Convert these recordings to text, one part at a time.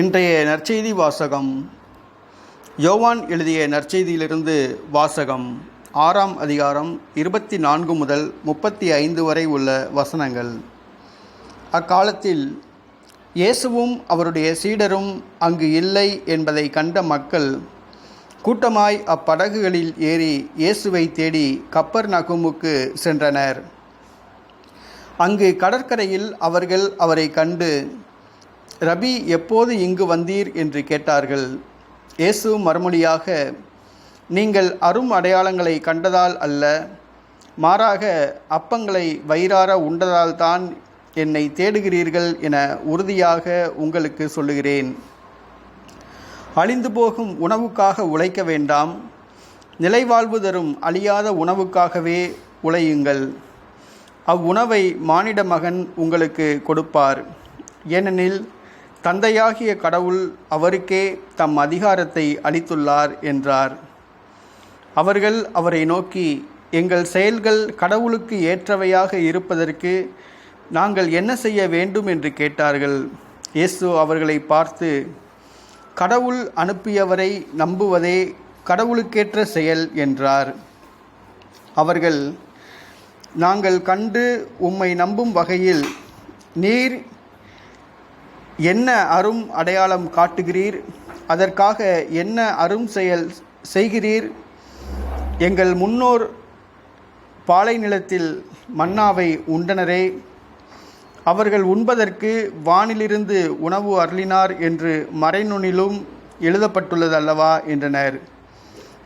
இன்றைய நற்செய்தி வாசகம். யோவான் எழுதிய நற்செய்தியிலிருந்து வாசகம். ஆறாம் அதிகாரம் இருபத்தி நான்கு முதல் முப்பத்தி ஐந்து வரை உள்ள வசனங்கள். அக்காலத்தில் இயேசுவும் அவருடைய சீடரும் அங்கு இல்லை என்பதை கண்ட மக்கள் கூட்டமாய் அப்படகுகளில் ஏறி இயேசுவை தேடி கப்பர் நகுமுக்கு சென்றனர். அங்கு கடற்கரையில் அவர்கள் அவரை கண்டு ரபி எப்போது இங்கு வந்தீர் என்று கேட்டார்கள். இயேசு மறுமொழியாக நீங்கள் அரும் அடையாளங்களை கண்டதால் அல்ல மாறாக அப்பங்களை வயிறார உண்டதால்தான் என்னை தேடுகிறீர்கள் என உறுதியாக உங்களுக்கு சொல்லுகிறேன். அழிந்து போகும் உணவுக்காக உழைக்க வேண்டாம் நிலைவாழ்வு தரும் அழியாத உணவுக்காகவே உழையுங்கள். அவ்வுணவை மானிட மகன் உங்களுக்கு கொடுப்பார். ஏனெனில் தந்தையாகிய கடவுள் அவருக்கே தம் அதிகாரத்தை அளித்துள்ளார் என்றார். அவர்கள் அவரை நோக்கி எங்கள் செயல்கள் கடவுளுக்கு ஏற்றவையாக இருப்பதற்கு நாங்கள் என்ன செய்ய வேண்டும்? என்று கேட்டார்கள். இயேசு அவர்களை பார்த்து கடவுள் அனுப்பியவரை நம்புவதே கடவுளுக்கேற்ற செயல் என்றார். அவர்கள் நாங்கள் கண்டு உம்மை நம்பும் வகையில் நீர் என்ன அரும் அடையாளம் காட்டுகிறீர்? அதற்காக என்ன அரும் செயல் செய்கிறீர்? எங்கள் முன்னோர் பாலை நிலத்தில் மன்னாவை உண்டனரே அவர்கள் உண்பதற்கு வானிலிருந்து உணவு அருளினார் என்று மறைநுனிலும் எழுதப்பட்டுள்ளது அல்லவா என்றனர்.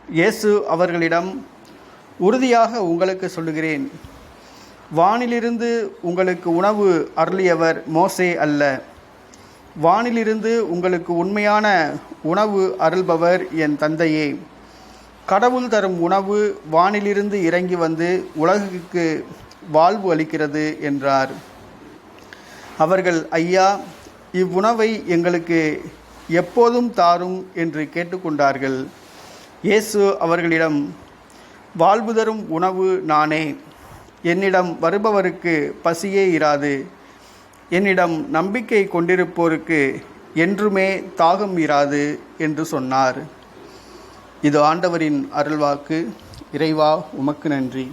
இயேசு அவர்களிடம் உறுதியாக உங்களுக்கு சொல்லுகிறேன். வானிலிருந்து உங்களுக்கு உணவு அருளியவர் மோசே அல்ல. வானிலிருந்து உங்களுக்கு உண்மையான உணவு அருள்பவர் என் தந்தையே. கடவுள் தரும் உணவு வானிலிருந்து இறங்கி வந்து உலகுக்கு வாழ்வு அளிக்கிறது என்றார். அவர்கள் ஐயா இவ்வுணவை எங்களுக்கு எப்போதும் தாரும் என்று கேட்டுக்கொண்டார்கள். இயேசு அவர்களிடம் வாழ்வு தரும் உணவு நானே. என்னிடம் வருபவருக்கு பசியே இராது. என்னிடம் நம்பிக்கை கொண்டிருப்போருக்கு என்றுமே தாகம் இராது என்று சொன்னார். இது ஆண்டவரின் அருள்வாக்கு. இறைவா உமக்கு நன்றி.